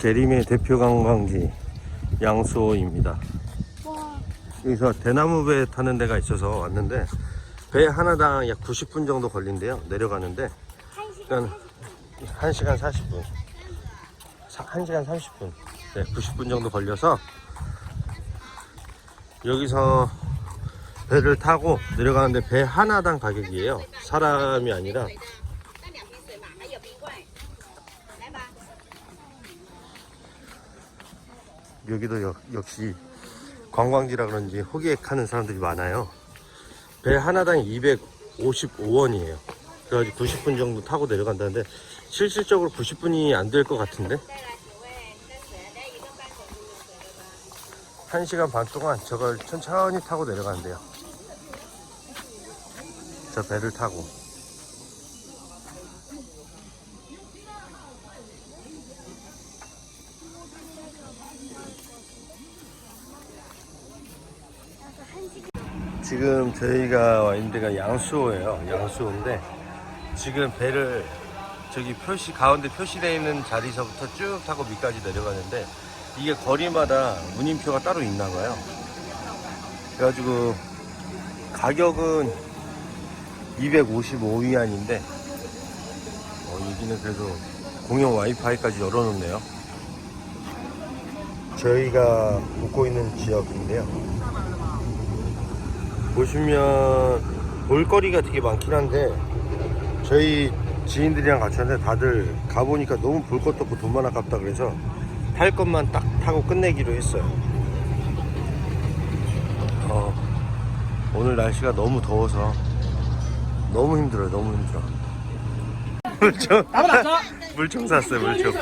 계림의 대표 관광지 양수호입니다. 여기서 대나무 배 타는 데가 있어서 왔는데 배 하나당 약 90분 정도 걸린대요. 내려가는데 그러니까 1시간 40분. 1시간 30분. 네, 90분 정도 걸려서 여기서 배를 타고 내려가는데 배 하나당 가격이에요. 사람이 아니라 여기도 역, 역시 관광지라 그런지 호객하는 사람들이 많아요. 배 하나당 255원이에요. 그래가지고 90분 정도 타고 내려간다는데 실질적으로 90분이 안 될 것 같은데 1시간 반 동안 저걸 천천히 타고 내려가는데요 저 배를 타고 지금 저희가 와 있는 데가 양수호예요. 양수호인데 지금 배를 저기 표시 가운데 표시되어 있는 자리서부터 쭉 타고 밑까지 내려가는데 이게 거리마다 운임표가 따로 있나 봐요. 그래가지고 가격은 255위안인데 어, 여기는 그래도 공용 와이파이까지 열어놓네요. 저희가 묵고 있는 지역인데요. 보시면 볼거리가 되게 많긴 한데 저희 지인들이랑 같이 왔는데 다들 가보니까 너무 볼 것도 없고 돈만 아깝다 그래서 탈 것만 딱 타고 끝내기로 했어요. 어, 오늘 날씨가 너무 더워서 너무 힘들어요. 너무 힘들어. 물총 물총 샀어요. 물총.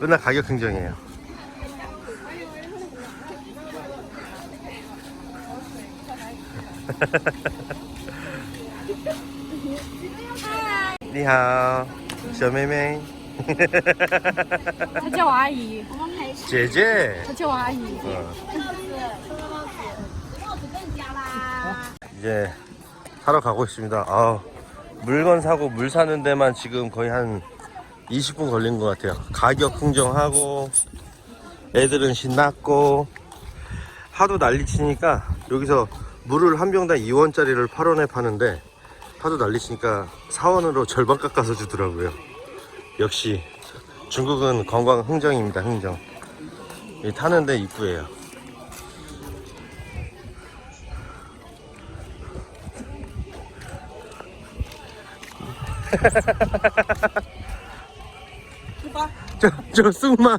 맨날 가격 흥정해요. 니하오, 小妹妹,他叫我阿姨，姐姐.他叫我阿姨。 어. 帽子更加啦。 이제 사러 가고 있습니다. 아, 물건 사고 물 사는 데만 지금 거의 한 20분 걸린 것 같아요. 가격 흥정하고 애들은 신났고 하도 난리 치니까 여기서 물을 한 병당 2원짜리를 8원에 파는데 하도 난리 치니까 4원으로 절반 깎아서 주더라고요. 역시 중국은 관광 흥정입니다. 흥정. 이 타는데 입구예요. 저, 저 쑥마.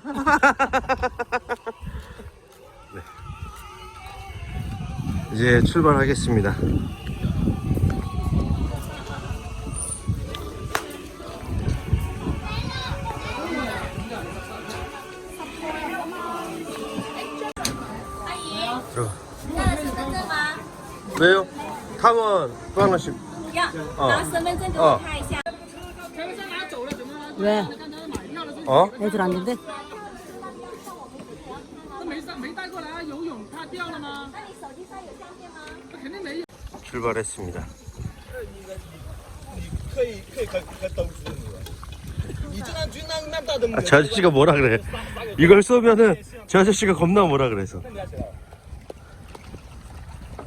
네. 이제 출발하겠습니다. 들어가. 那身份证吗？ 왜요? 탐원 또 하나씩. 要，哦拿身份证给哦我看一下。 왜? 어? 왜 들어왔는데? 출발했습니다. 아, 저 아저씨가 뭐라 그래? 이걸 쏘면은 저 아저씨가 겁나 뭐라 그래서.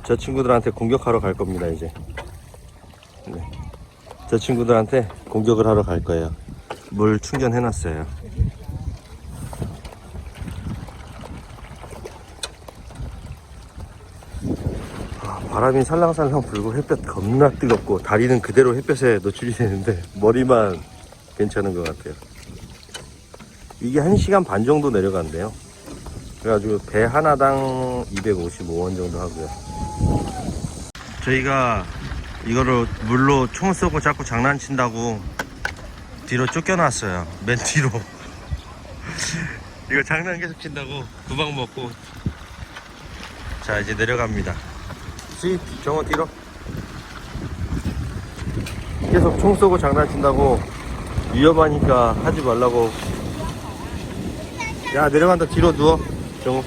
저 친구들한테 공격하러 갈 겁니다 이제. 네. 저 친구들한테 공격을 하러 갈 거예요. 물 충전해 놨어요. 아, 바람이 살랑살랑 불고 햇볕 겁나 뜨겁고 다리는 그대로 햇볕에 노출이 되는데 머리만 괜찮은 것 같아요. 이게 1시간 반 정도 내려간대요. 그래가지고 배 하나당 255원 정도 하고요. 저희가 이거를 물로 총 쏘고 자꾸 장난친다고 뒤로 쫓겨났어요. 맨 뒤로. 이거 장난 계속 친다고 구박 먹고. 자, 이제 내려갑니다. 시, 정호 뒤로. 계속 총 쏘고 장난친다고 위험하니까 하지 말라고. 야, 내려간다. 뒤로 누워. 정호.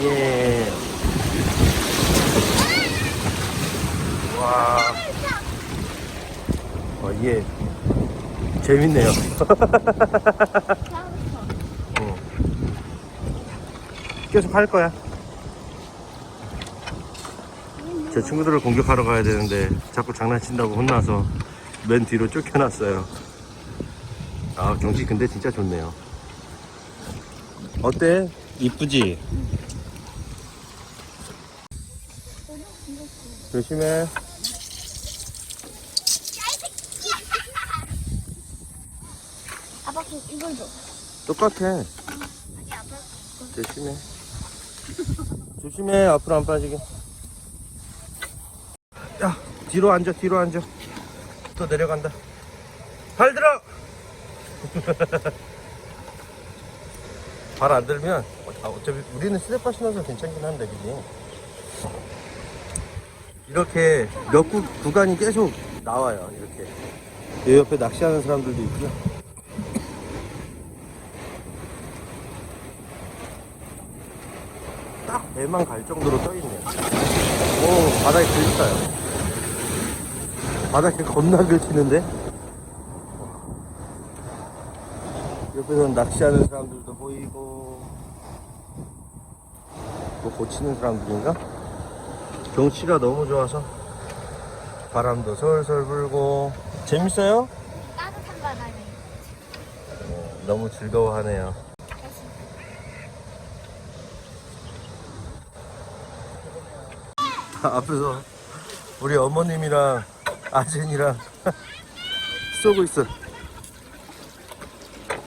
예. 와. 어, 이게 재밌네요. 어. 계속 할 거야. 제 친구들을 공격하러 가야 되는데 자꾸 장난친다고 혼나서 맨 뒤로 쫓겨났어요. 아, 경치 근데 진짜 좋네요. 어때? 이쁘지? 조심해. 그 이걸 줘. 똑같아. 조심해. 조심해. 앞으로 안 빠지게. 야, 뒤로 앉아, 뒤로 앉아. 또 내려간다. 발 들어! 발 안 들면, 아, 어차피 우리는 스텝바 신어서 괜찮긴 한데, 그지? 이렇게 몇 구, 구간이 계속 나와요, 이렇게. 이 옆에 낚시하는 사람들도 있고요. 딱 배만 갈 정도로 떠있네요. 오, 바닥에 긁어요. 바닥에 겁나 긁히는데? 옆에서 낚시하는 사람들도 보이고, 뭐 고치는 사람들인가? 경치가 너무 좋아서 바람도 솔솔 불고, 재밌어요? 따뜻한 바람이. 어, 너무 즐거워하네요. 앞에서 우리 어머님이랑 아진이랑 쏘고 있어.